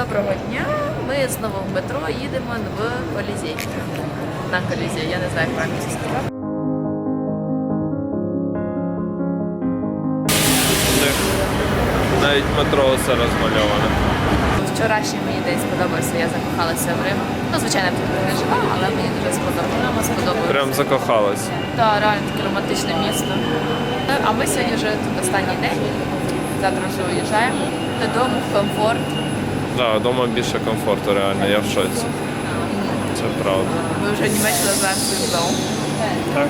Доброго дня. Ми знову в метро їдемо в Колізей. На Колізей, я не знаю, як правильно це сказати. Навіть метро все розмальоване. Вчорашній мені день сподобався, я закохалася в Рим. Ну, звичайно, я тут не жила, але мені дуже сподобалося. Прям закохалась. Так, реально таке романтичне місто. А ми сьогодні вже тут останній день. Завтра вже уїжджаємо додому в комфорт. Да, вдома більше комфорту, реально, я в шоці. Це правда. Ми вже Німеччині називаємо свій дом. Так.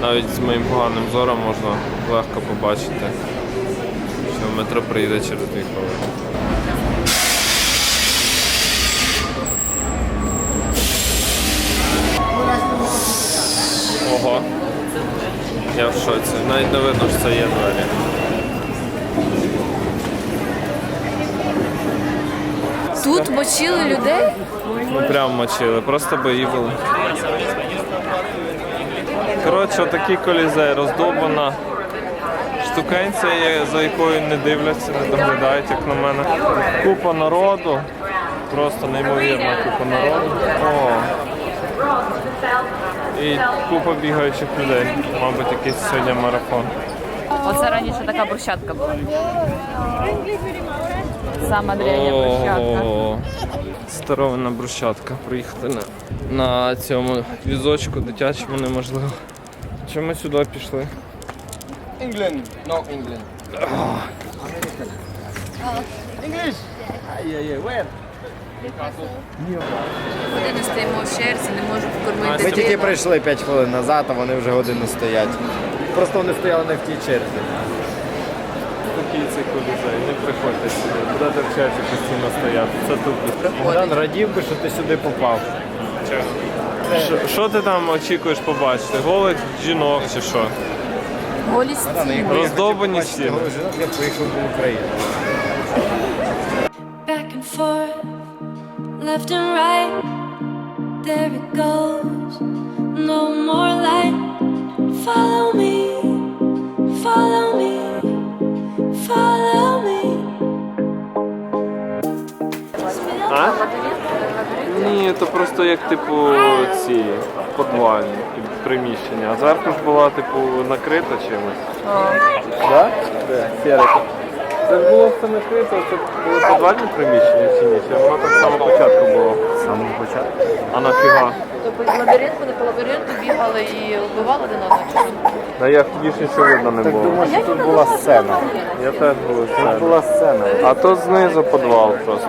Навіть з моїм поганим зором можна легко побачити, що метро приїде через дві хвилини. Ого. Я в шоці. Навіть не видно, що це є двері. Тут мочили людей. Ну прям мочили, просто бої були. Коротше, такий колізей, роздовбана штукенція, є, за якою не дивляться, не доглядають, як на мене. Купа народу, просто неймовірна купа народу. О. І купа бігаючих людей. Мабуть, якийсь сьогодні марафон. Оце раніше така брусчатка була. Сама древня брусчатка. Ого. Старовина брусчатка. Приїхати на, на цьому візочку дитячому неможливо. Чи ми сюди пішли? England, no England. American. English. Yeah, yeah. Where? Години стоїмо в черзі, не можу покормити Ми дитину. тільки прийшли 5 хвилин назад, а вони вже годину стоять. Просто вони стояли не в тій черзі. Такий цей колізей, не приходьте сюди. В черзі постійно стояти. Це тупо. Богдан радів би, що ти сюди попав. Що- Що ти там очікуєш побачити? Голих жінок чи що? Голі стіни. голих жінок, я б поїхав в Україну. back and forth, left and right. There it goes, no more light. Follow me, follow me, follow А? Ні, то просто як типу ці подвальні приміщення. А зверху ж була типу накрита чимось. Так? Де? Сірика. Це ж було все накрито, це було підвальне приміщення чи ні? Чи воно так з самого початку було? З самого початку. А нафіга? Тобто лабіринт, вони по лабіринту бігали і вбивали один одного чи що? Та як більше нічого видно не Так було. думаю, що тут була сцена. Я теж був. Тут була сцена. А то знизу підвал просто.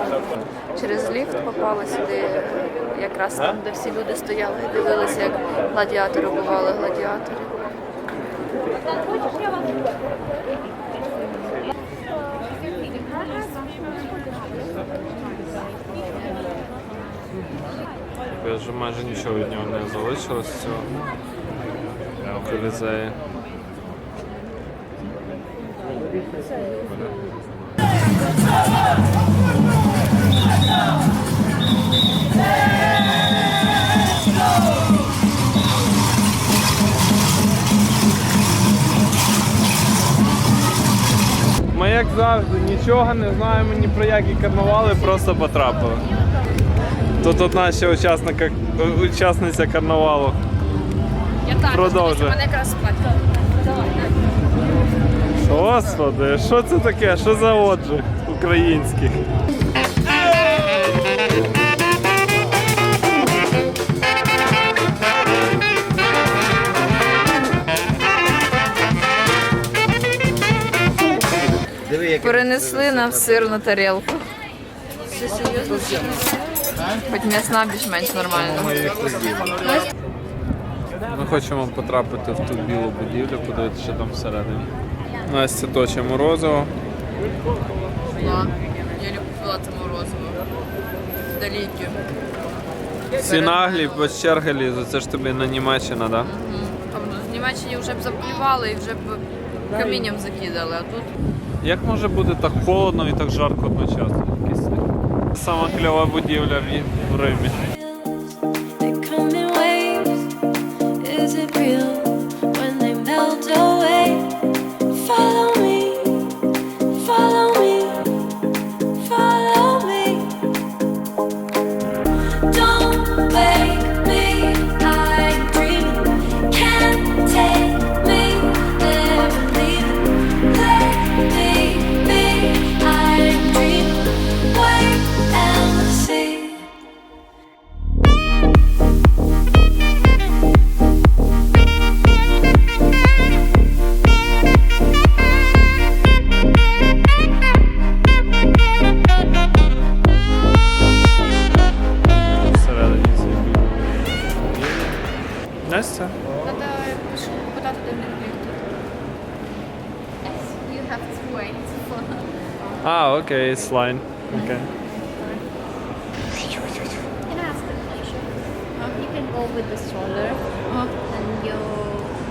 Через ліфт попали сюди, якраз там, де всі люди стояли і дивилися, як гладіатори вбивали гладіаторів. Я вже майже нічого від нього не залишилось з цього колізею. Завжди нічого не знаємо ні про які карнавали, просто потрапили. Тут одна ще учасника, учасниця карнавалу. Я так, Продовжуй. мене якраз. Господи, що це таке? Що за отжиг українських? Перенесли нам сир на тарілку. Все серйозно? Хоч м'ясна більш-менш нормально. Ми хочемо потрапити в ту білу будівлю, подивитися, що там всередині. Настя точить морозиво. Я любила це морозиво. Століттю. Всі наглі, без черги лізуть, це ж тобі на Німеччина, так? Там в Німеччині вже б заплювали і вже б камінням закидали, а тут Як може бути так холодно і так жарко одночасно? Сама кльова будівля в Римі. Ah, okay, it's line. Okay. Can I ask? Um, you can go with the stroller, uh-huh. and you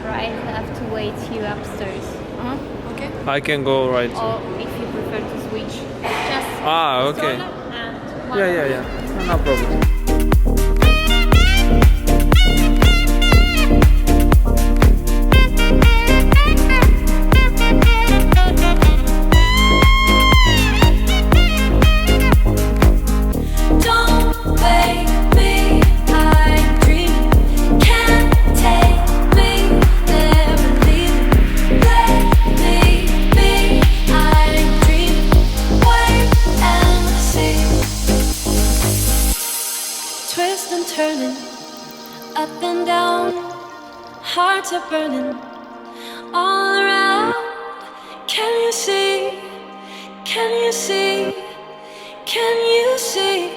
right have to wait here upstairs. Uh-huh. Okay. I can go right. Or if you prefer to switch, just ah, okay. and one Yeah, yeah, yeah. No problem. Turning, up and down, hearts are burning all around. Can you see? Can you see? Can you see?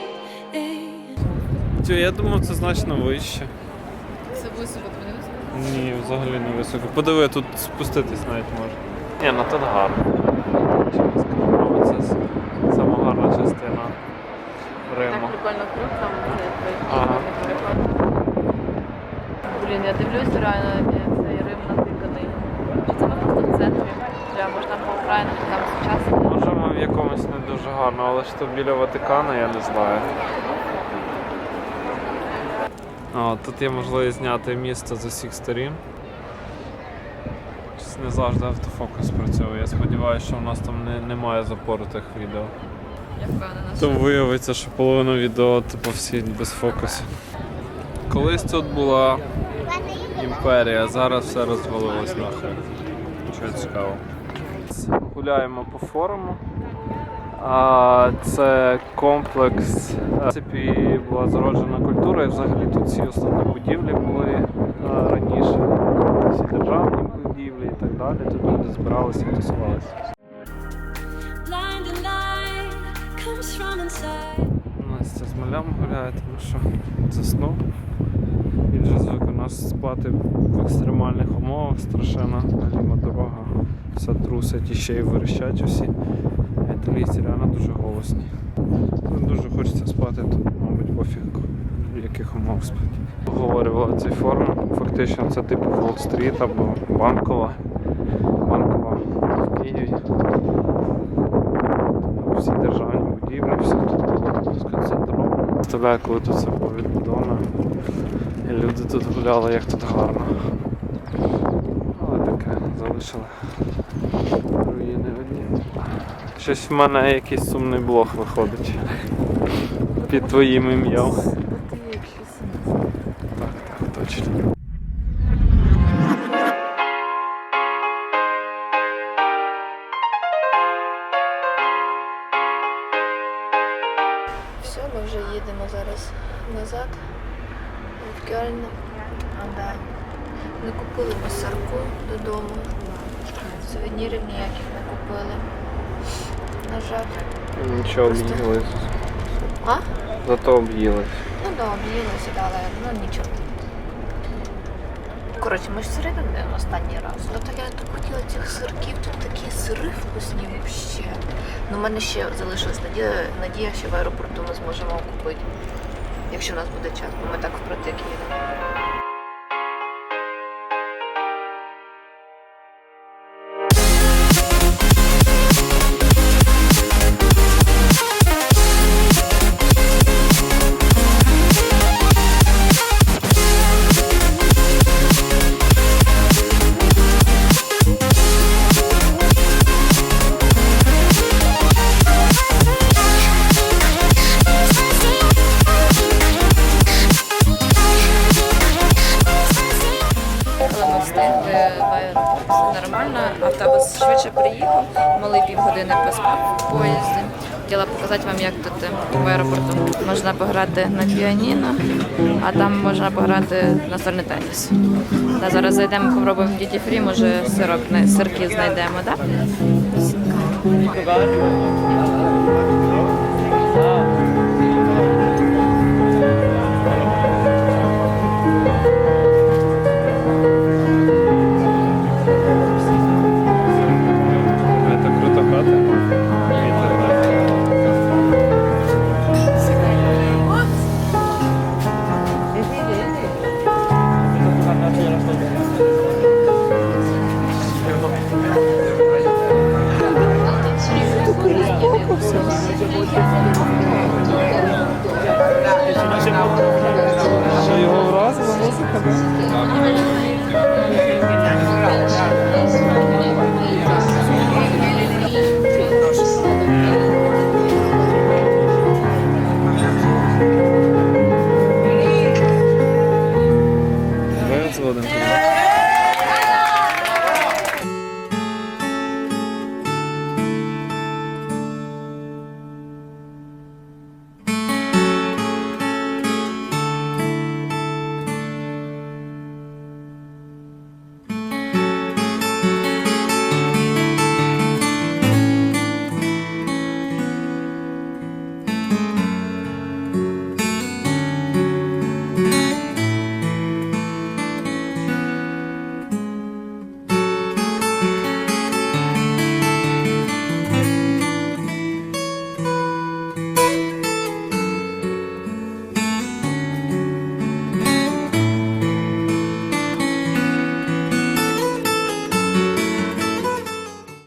Тю, я думав, це значно вище. Це високо, тобі не високо? Ні, взагалі не високо. Подиви, тут спуститись навіть можна. Ні, ну тут гарно. Чесно скажу, це с- сама гарна частина Так прикольно круг там Ага. Блін, я дивлюсь реально цей Рим натиканий. Це ми просто в центрі. Прям можна по окраїнах там сучасно. Може ми в якомусь не дуже гарно, але ж то біля Ватикану, я не знаю. О, тут є можливість зняти місто з усіх сторін. Не завжди автофокус працює. Я сподіваюся, що в нас там не, немає запоротих відео. Я впевнена, То виявиться, що половина відео типу всі без фокусу. Колись тут була імперія, зараз все розвалилось нахуй. Нічого цікавого. Гуляємо по форуму. А, це комплекс. В принципі, була зароджена культура, і взагалі тут всі основні будівлі були е, раніше. Всі державні будівлі і так далі. Тут люди збиралися і тусувалися. Настя з малям гуляє, тому що заснув. Він вже звик нас спати в екстремальних умовах страшенно. Галіма дорога, все трусить і ще й верещать усі. Італійці реально дуже голосні. Дуже хочеться спати тут, мабуть, пофіг в яких умов спати. Обговорювали цей форум. Фактично це типу Фолл-стріт або банкова. Банкова в Києві всі державні будівлі, все тут сконцентровано. Представляю, коли тут відбудовано. І люди тут гуляли, як тут гарно. Але таке залишили руїни одні. Щось в мене якийсь сумний блог виходить. Під твоїм ім'ям. Так, так, точно. Додому. Сувенірів ніяких не купили. На жаль. Нічого Просто- об'їлись. А? Зато об'їлись. Ну да, об'їлися, але ну нічого. Коротше, ми ж сири не останній раз. Ну так я так хотіла цих сирків, тут такі сири вкусні взагалі. Ну, в мене ще залишилась надія, надія, що в аеропорту ми зможемо купити. Якщо в нас буде час, бо ми так впротик їдемо. Хотіла показати вам, як тут е, в аеропорту можна пограти на піаніно, а там можна пограти на сольний теніс. Та зараз зайдемо, попробуємо діті фрі, може сирок, сирки знайдемо, так? Да?